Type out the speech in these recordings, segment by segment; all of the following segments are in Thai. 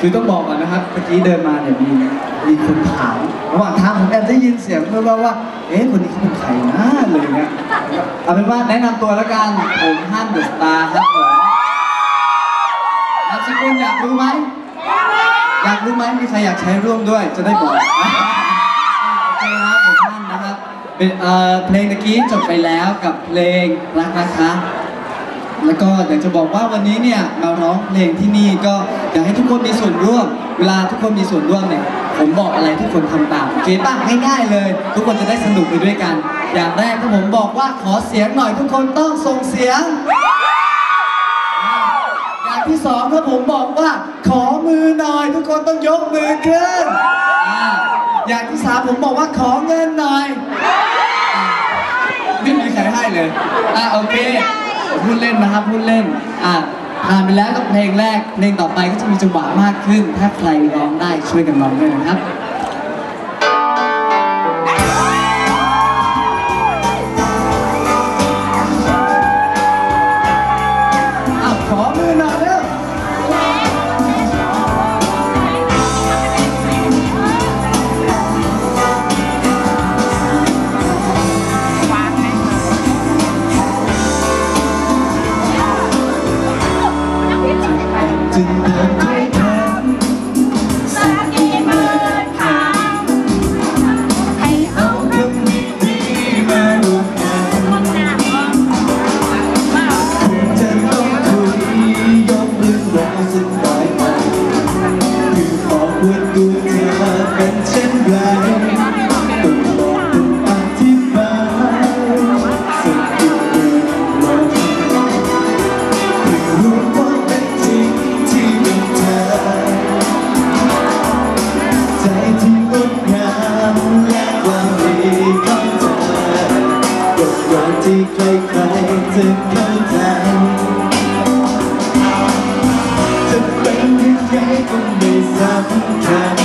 คือต้องบอกก่อนนะครับเมื่อกี้เดินมาเนี่ยมีมีคนถามระหว่างทางผมแอบได้ยินเสียงเพื่อนว่าว่า เอ๊ะคนนี้เขาเป็นใครนะเลยเงี้ยเอาเป็นว่าแนะนำตัวแล้วกันผมฮั่นเดอะสตาร์ครับผมนามสกุลอยากรู้ไหมอยากรู้ไหมมีใครอยากใช้ร่วมด้วยจะได้บอกโอเคครับผมฮั่นนะครับเป็นเอ่อเพลงตะกี้จบไปแล้วกับเพลงรักนะคะ แล้วก็อยากจะบอกว่าวันนี้เนี่ยมาร้องเพลงที่นี่ก็อยากให้ทุกคนมีส่วนร่วม เวลาทุกคนมีส่วนร่วมเนี่ยผมบอกอะไรทุกคนทำตามโอเคป่ะง่ายๆเลย ทุกคนจะได้สนุกไปด้วยกัน อย่างแรกถ้าผมบอกว่าขอเสียงหน่อยทุกคนต้องส่งเสียง อย่างที่สองถ้าผมบอกว่าขอมือหน่อย ทุกคนต้องยกมือขึ้นอ่าอย่างที่สามผมบอกว่าขอเงินหน่อยอ่าไม่มีใครให้เลยอะโอเค พูดเล่นนะครับพูดเล่นอะผ่านไปแล้วกับเพลงแรกเพลงต่อไปก็จะมีจังหวะมากขึ้น ถ้าใครร้องได้ช่วยกันร้องด้วยนะครับ จจะเป็นยังไงก็ไม่สำคัญ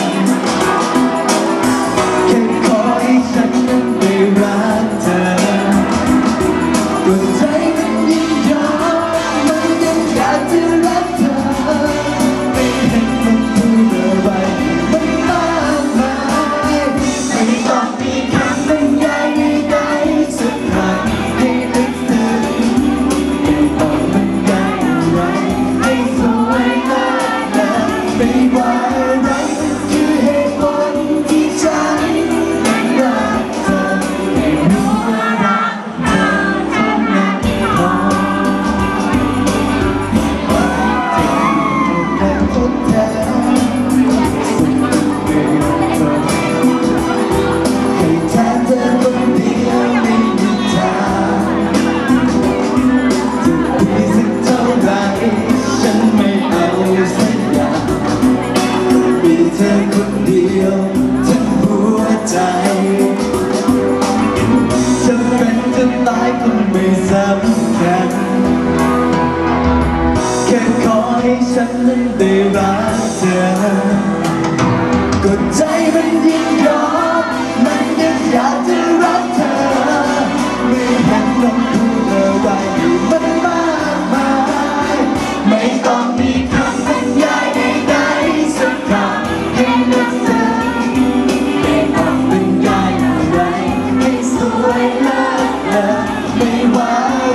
ยวทั้งหัวใจ จะเป็นจะตายก็ไม่สำคัญแค่ขอให้ฉันนั้นได้รักเธอก็ใจมันยิ่งยอมมันยังอยากจะรักเธอ ไม่เห็นต้องพูดอะไรมันมากมาย ไม่ต้องมี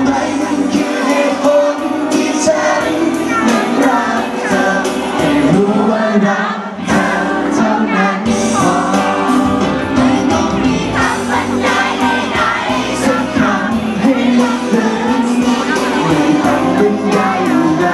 ไหมมัคือเหที่ฉันนั้นรักเธอให้รู้ว่ารักเธอท่านั้ไม่ต้องมีคำบรรยายใดสักคำให้ลืมไม่องบรยายไร